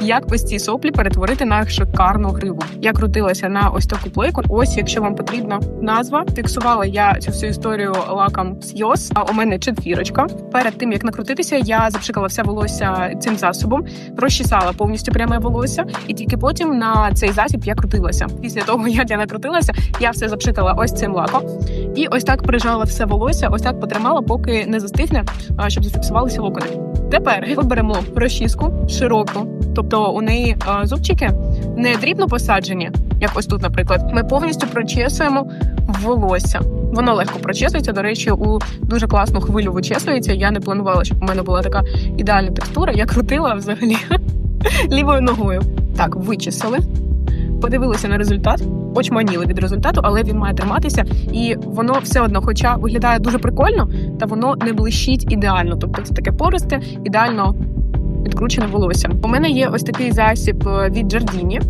як ось ці соплі перетворити на шикарну гриву. Я крутилася на ось таку плойку. Ось, якщо вам потрібна назва, фіксувала я цю всю історію лаком з Йос. А у мене четвірочка. Перед тим як накрутитися, я запшикала все волосся цим засобом, розчесала повністю пряме волосся, і тільки потім на цей засіб я крутилася. Після того як я накрутилася, я все запшикала ось цим лаком. І ось так прижала все волосся, ось так потримала, поки не застигне, щоб зафіксувалися локони. Тепер ми беремо розчіску широку, тобто у неї а, зубчики не дрібно посаджені, як ось тут, наприклад. Ми повністю прочесуємо волосся. Воно легко прочесується. До речі, у дуже класну хвилю вичесується. Я не планувала, щоб у мене була така ідеальна текстура. Я крутила взагалі лівою ногою. Так, вичесали. Подивилися на результат, очманіли від результату, але він має триматися, і воно все одно, хоча виглядає дуже прикольно, та воно не блищить ідеально. Тобто це таке пористе, ідеально відкручене волосся. У мене є ось такий засіб е, від Giardini.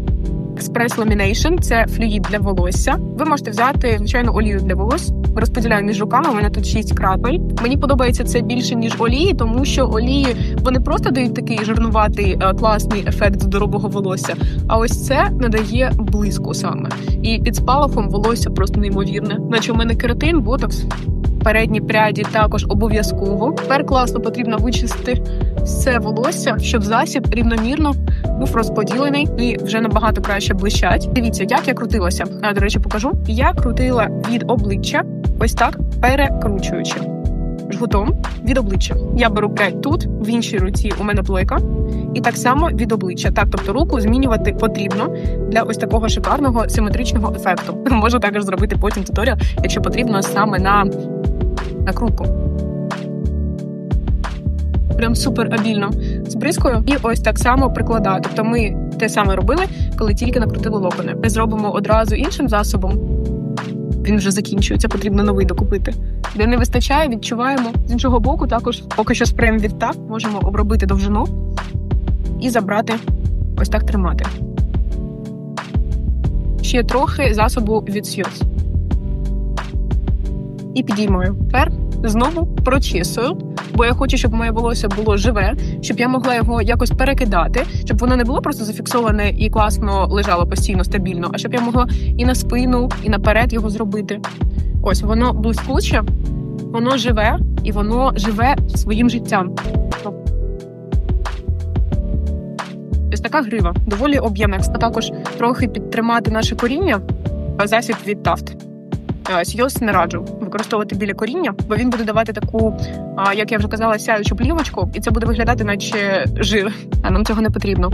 Express Lamination – це флюїд для волосся. Ви можете взяти звичайно олію для волос. Розподіляю між руками. У мене тут 6 крапель. Мені подобається це більше ніж олії, тому що олії вони просто дають такий жирнуватий е, класний ефект здорового волосся. А ось це надає блиску саме. І під спалахом волосся просто неймовірне. Наче у мене кератин, ботокс. Передні пряді також обов'язково. Тепер класно потрібно вичистити все волосся, щоб засіб рівномірно був розподілений і вже набагато краще блищать. Дивіться, як я крутилася. А, до речі, покажу. Я крутила від обличчя, ось так перекручуючи. Жгутом від обличчя. Я беру прядь тут, в іншій руці у мене плойка, і так само від обличчя. Так, тобто руку змінювати потрібно для ось такого шикарного симетричного ефекту. Можу також зробити потім туторіал, якщо потрібно саме на накрутку. Прям супер обільно збризкою. І ось так само прикладаю. Тобто ми те саме робили, коли тільки накрутили локони. Ми зробимо одразу іншим засобом. Він вже закінчується, потрібно новий докупити. Де не вистачає, відчуваємо з іншого боку. Також поки що спреєм від так можемо обробити довжину і забрати, ось так тримати. Ще трохи засобу від Сьюз. І підіймаю. Тепер знову прочісую, бо я хочу, щоб моє волосся було живе, щоб я могла його якось перекидати, щоб воно не було просто зафіксоване і класно лежало постійно стабільно, а щоб я могла і на спину, і наперед його зробити. Ось воно блискуче, воно живе і воно живе своїм життям. Ось така грива, доволі об'ємна. Також трохи підтримати наше коріння. Засіб від Тафт. Сйоз не раджу використовувати біля коріння, бо він буде давати таку, як я вже казала, сяючу плівочку, і це буде виглядати, наче жир. А нам цього не потрібно.